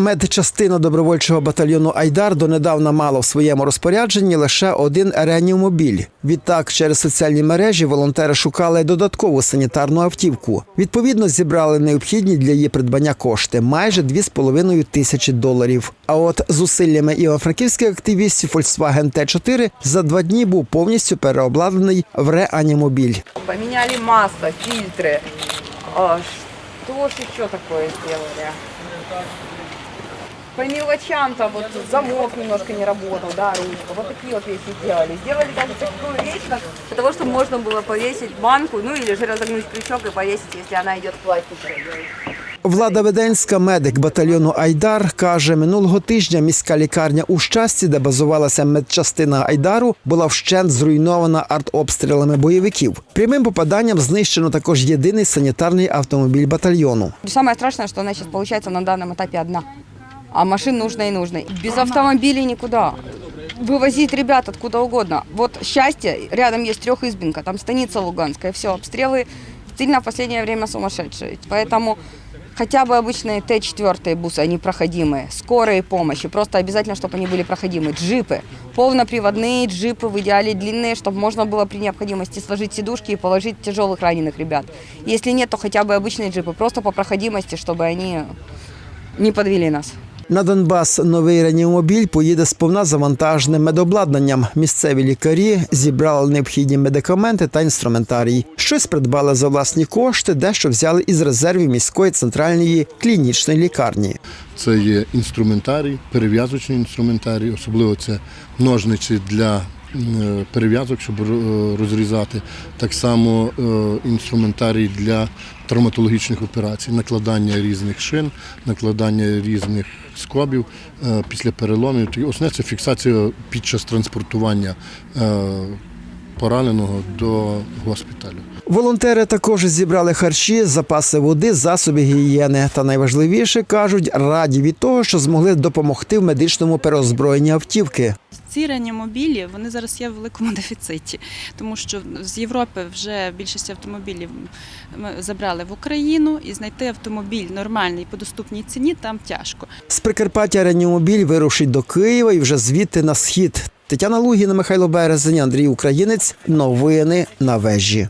Медчастина добровольчого батальйону Айдар донедавна мала в своєму розпорядженні лише один реанімобіль. Відтак, через соціальні мережі волонтери шукали додаткову санітарну автівку. Відповідно, зібрали необхідні для її придбання кошти майже 2,5 тисячі доларів. А от зусиллями івано-франківських активістів Volkswagen T4 за два дні був повністю переобладнаний в реанімобіль. Поменяли масло, фильтры. А, что ж еще такое сделали? По мелочам-то вот замок немножко не работал, да, ручка. Вот такие вот вещи сделали. Сделали даже такую вещь, как для того, чтобы можно было повесить банку, ну или же разогнуть крючок и повесить, если она идет пластиковой. Влада Веденська, медик батальйону Айдар, каже, минулого тижня міська лікарня у щасті, де базувалася медчастина Айдару, була вщент зруйнована артобстрілами бойовиків. Прямим попаданням знищено також єдиний санітарний автомобіль батальйону. Самое страшное, что она сейчас получается на данном этапе одна. А машин нужно и нужно. Без автомобилей никуда. Вывозить ребят откуда угодно. Вот счастье, рядом есть трехизбинка, там станица Луганская, все, обстрелы сильно в последнее время сумасшедшие. Поэтому хотя бы обычные Т-4 бусы, они проходимые, скорые помощи, просто обязательно, чтобы они были проходимые. Джипы, полноприводные джипы, в идеале длинные, чтобы можно было при необходимости сложить сидушки и положить тяжелых раненых ребят. Если нет, то хотя бы обычные джипы, просто по проходимости, чтобы они не подвели нас. На Донбас новий реанімобіль поїде сповна завантаженим медобладнанням. Місцеві лікарі зібрали необхідні медикаменти та інструментарій. Щось придбали за власні кошти, дещо взяли із резервів міської центральної клінічної лікарні. Це є інструментарій, перев'язочний інструментарій, особливо це ножниці для перев'язок, щоб розрізати. Так само е, інструментарій для травматологічних операцій, накладання різних шин, накладання різних скобів е, після переломів. Основне це фіксація під час транспортування е, пораненого до госпіталю. Волонтери також зібрали харчі, запаси води, засоби гігієни. Та найважливіше кажуть, раді від того, що змогли допомогти в медичному переозброєнні автівки. Ці реанімобілі вони зараз є в великому дефіциті, тому що з Європи вже більшість автомобілів забрали в Україну, і знайти автомобіль нормальний по доступній ціні там тяжко. З Прикарпаття реанімобіль вирушить до Києва і вже звідти на схід. Тетяна Лугіна, Михайло Березень, Андрій Українець. Новини на вежі.